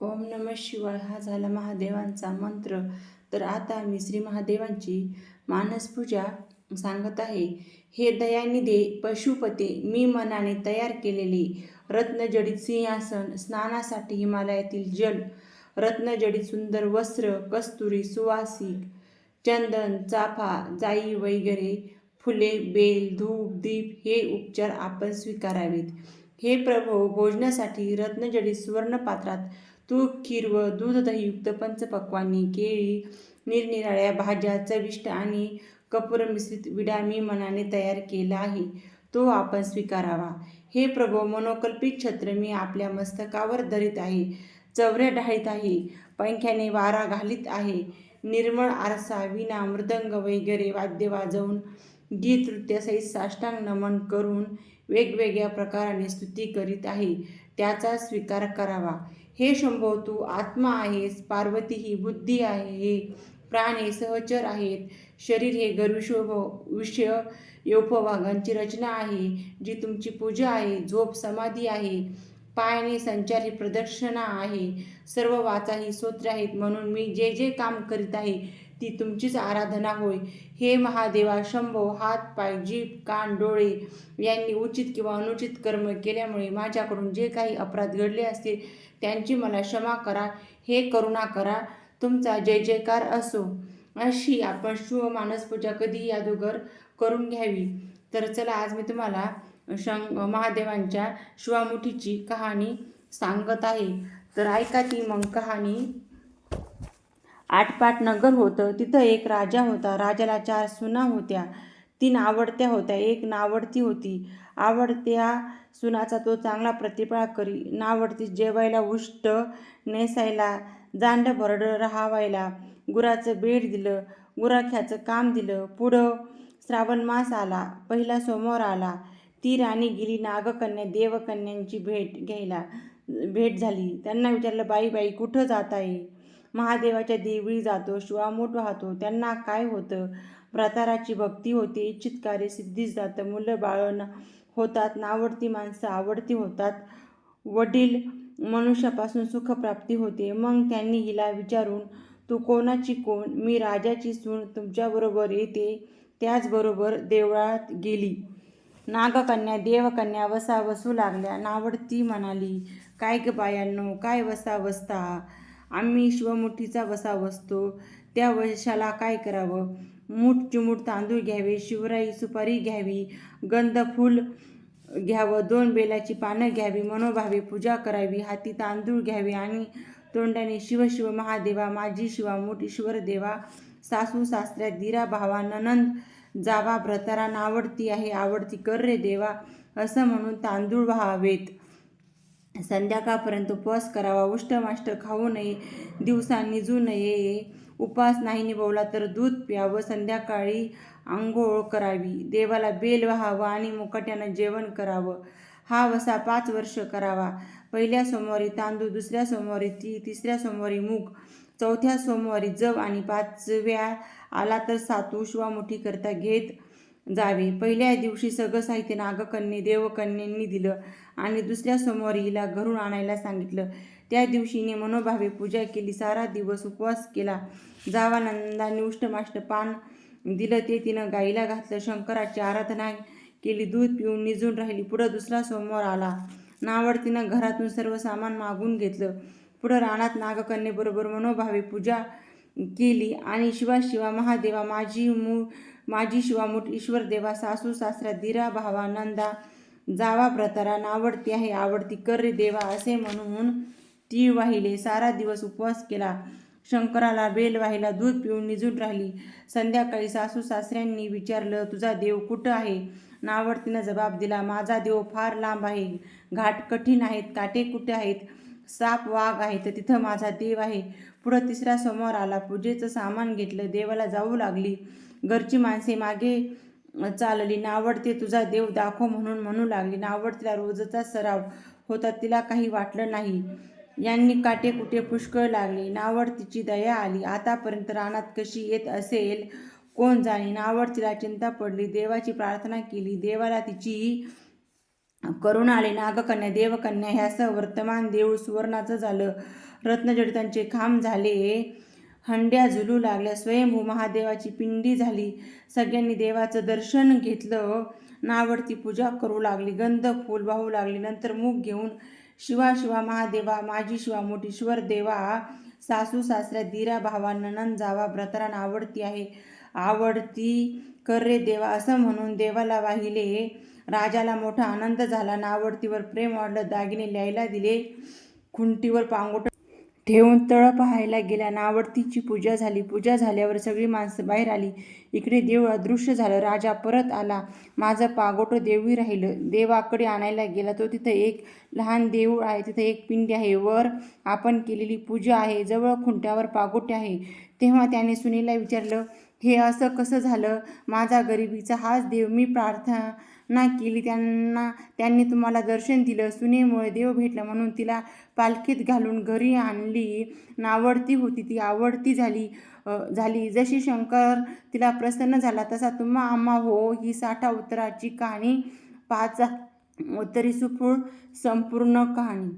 ओम नम शिवाय हा झाला महादेवांचा मंत्र. तर आता मी श्री महादेवांची मानसपूजा सांगत आहे. हे दयानिधे पशुपते मी मनाने तयार केलेली रत्नजडित सिंहासन स्नानासाठी हिमालयातील जल रत्नजडित सुंदर वस्त्र कस्तुरी सुवासिक चंदन चाफा जाई वगैरे फुले बेल धूप दीप हे उपचार आपण स्वीकारावेत. हे प्रभो भोजनासाठी रत्नजडित सुवर्णपात्रात तूप खीर व दूध दहीयुक्त पंचपक्वांनी केळी निरनिराळ्या भाज्या चविष्ट आणि कपूर मिश्रित विडा मी मनाने तयार केला आहे. तो आपण स्वीकारावा. हे प्रभो मनोकल्पित छत्र मी आपल्या मस्तकावर धरीत आहे. चवऱ्या ढाळीत आहे. पंख्याने वारा घालीत आहे. निर्मळ आरसा विना मृदंग वगैरे वाद्य वाजवून गीत नृत्यासहित साष्टांग नमन करून वेगवेगळ्या प्रकाराने स्तुती करीत आहे. त्याचा स्वीकार करावा. हे शंभो तू आत्मा आहेस पार्वती ही बुद्धी आहे हे प्राण हे सहचर आहेत. शरीर हे गरुशोभ विषय योपवागांची रचना आहे जी तुमची पूजा आहे झोप समाधी आहे. पायाने संचार ही प्रदक्षिणा आहे. सर्व वाचा ही स्तोत्र आहेत. म्हणून मी जे जे काम करीत आहे ती तुमचीच आराधना होय. हे महादेवा शंभो हात पाय जीभ कान डोळे यांनी उचित किंवा अनुचित कर्म केल्यामुळे माझ्याकडून जे काही अपराध घडले असतील त्यांची मला क्षमा करा. हे करुणा करा. तुमचा जय जयकार असो. अशी आपण शुभ मानसपूजा कधी यादोगर करून घ्यावी? तर चला आज मी तुम्हाला शं महादेवांच्या शिवामुठीची कहाणी सांगत आहे. तर ऐका ती मग कहाणी. आठपाट नगर होतं. तिथं एक राजा होता. राजाला चार सुना होत्या. तीन आवडत्या होत्या. एक नावडती होती. आवडत्या सुनाचा तो चांगला प्रतिपाळ करी. नावडती जेवायला उष्ट नेसायला जांड भरड राहावायला. गुराचं बेड दिलं. गुराख्याचं काम दिलं. पुढं श्रावण मास आला. पहिला सोमवार आला. ती राणी गेली नागकन्या देवकन्यांची भेट घ्यायला. भेट झाली. त्यांना विचारलं बाई बाई कुठं जात आहे महादेवाच्या देवळी जातो शिवामोठ वाहतो त्यांना काय होतं? प्रताराची भक्ती होते इच्छित कार्य सिद्धीस जातं मुलं बाळं होतात नावडती माणसं आवडती होतात. वडील मनुष्यापासून सुखप्राप्ती होते. मग त्यांनी हिला विचारून तू कोणाची कोण? मी राजाची सून तुमच्याबरोबर येते. त्याचबरोबर देवळात गेली. नागकन्या देवकन्या वसा वसू लागल्या. नावडती म्हणाली काय ग बायांनो? काय वसा वसता आम्ही शिवमुठीचा वसा बसतो. त्या वशाला काय करावं? मूठ चिमूट तांदूळ घ्यावे शिवराई सुपारी घ्यावी गंधफूल घ्यावं दोन बेलाची पानं घ्यावी मनोभावे पूजा करावी हाती तांदूळ घ्यावे आणि तोंडाने शिव शिव महादेवा माझी शिवामूठ ईश्वर देवा सासू सासऱ्या दिरा भावा ननंद जावा भ्रतारा नावडती आहे आवडती कर रे देवा असं म्हणून तांदूळ व्हावेत. संध्याकाळपर्यंत उपवास करावा. उष्टमाष्ट खाऊ नये. दिवसा निजू नये. उपवास नाही निभवला तर दूध प्यावं. संध्याकाळी आंघोळ करावी. देवाला बेल व्हावं आणि मुकाट्यानं जेवण करावं. हा वसा पाच वर्ष करावा. पहिल्या सोमवारी तांदूळ दुसऱ्या सोमवारी ती तिसऱ्या सोमवारी मूग चौथ्या सोमवारी जव आणि पाचव्या आला तर सातू शिवामुठी करता घेत जावे. पहिल्या दिवशी सगळं साहित्य नागकन्ये देवकन्यांनी दिलं आणि दुसऱ्या सोमवारी हिला घरून आणायला सांगितलं. त्या दिवशीने मनोभावे पूजा केली सारा दिवस उपवास केला. जावानंदाने उष्टमाष्ट पान दिलं ते तिनं गाईला घातलं शंकराची आराधना केली दूध पिऊन निजून राहिली. पुढं दुसरा सोमवार आला. नावड तिनं घरातून सर्व सामान मागून घेतलं. पुढं रानात नागकन्येबरोबर मनोभावे पूजा केली आणि शिवा शिवा महादेवा माझी मूळ माझी शिवामूठ ईश्वर देवा सासू सासरा दिरा भावा नंदा जावा प्रतारा नावडती आहे आवडती कर रे देवा असे म्हणून ती वाहिले. सारा दिवस उपवास केला. शंकराला बेल वाहिला दूध पिऊन निजून राहिली. संध्याकाळी सासू सासऱ्यांनी विचारलं तुझा देव कुठं आहे? नावडतीनं जबाब दिला माझा देव फार लांब आहे. घाट कठीण आहेत काटे कुठे आहेत? साप वाघ आहे तर तिथं माझा देव आहे. पुढं तिसरा समोर आला पूजेचं सामान घेतलं देवाला जाऊ लागली. घरची माणसे मागे चालली. नावडते तुझा देव दाखव म्हणून म्हणू लागली. नावड तिला रोजचा सराव होता तिला काही वाटलं नाही. यांनी काटे कुठे पुष्कळ लागले. नावड तिची दया आली. आतापर्यंत रानात कशी येत असेल कोण जाणे? नावड तिला चिंता पडली. देवाची प्रार्थना केली. देवाला तिची करुणा आली. नागकन्या देवकन्या ह्यासह वर्तमान देऊळ सुवर्णाचं झालं. रत्नजडितांचे खांब झाले. हंड्या झुलू लागल्या. स्वयंभू महादेवाची पिंडी झाली. सगळ्यांनी देवाचं दर्शन घेतलं. नावडती पूजा करू लागली. गंध फूल वाहू लागली. नंतर मूग घेऊन शिवा शिवा महादेवा माझी शिवा मोठीश्वर देवा सासू सासऱ्या दिरा भावा ननन जावा ब्रतरान आवडती आहे. आवडती कर रे देवा असं म्हणून देवाला वाहिले. राजाला मोठा आनंद झाला. नावडतीवर प्रेम वाढलं. दागिने ल्यायला दिले. खुंटीवर पांगोट ठेवून तळ पाहायला गेल्या. नावडतीची पूजा झाली. पूजा झाल्यावर सगळी माणसं बाहेर आली. इकडे देव अदृश्य झालं. राजा परत आला. माझं पागोटं देवी राहिलं. देवाकडे आणायला गेला. तो तिथं एक लहान देऊळ आहे. तिथं एक पिंडी आहे. वर आपण केलेली पूजा आहे. जवळ खुंट्यावर पागोटे आहे. तेव्हा त्याने सुनीला विचारलं हे असं कसं झालं? माझा गरिबीचा हाच देव. मी प्रार्थना केली. त्यांना त्यांनी तुम्हाला दर्शन दिलं. सुनेमुळे देव भेटला म्हणून तिला पालखीत घालून घरी आणली. नावडती होती. ती आवडती झाली झाली. जशी शंकर तिला प्रसन्न झाला तसा तुम्हा आम्हा हो ही साठा उत्तराची कहाणी. पाच उत्तरी सुपूळ संपूर्ण कहाणी.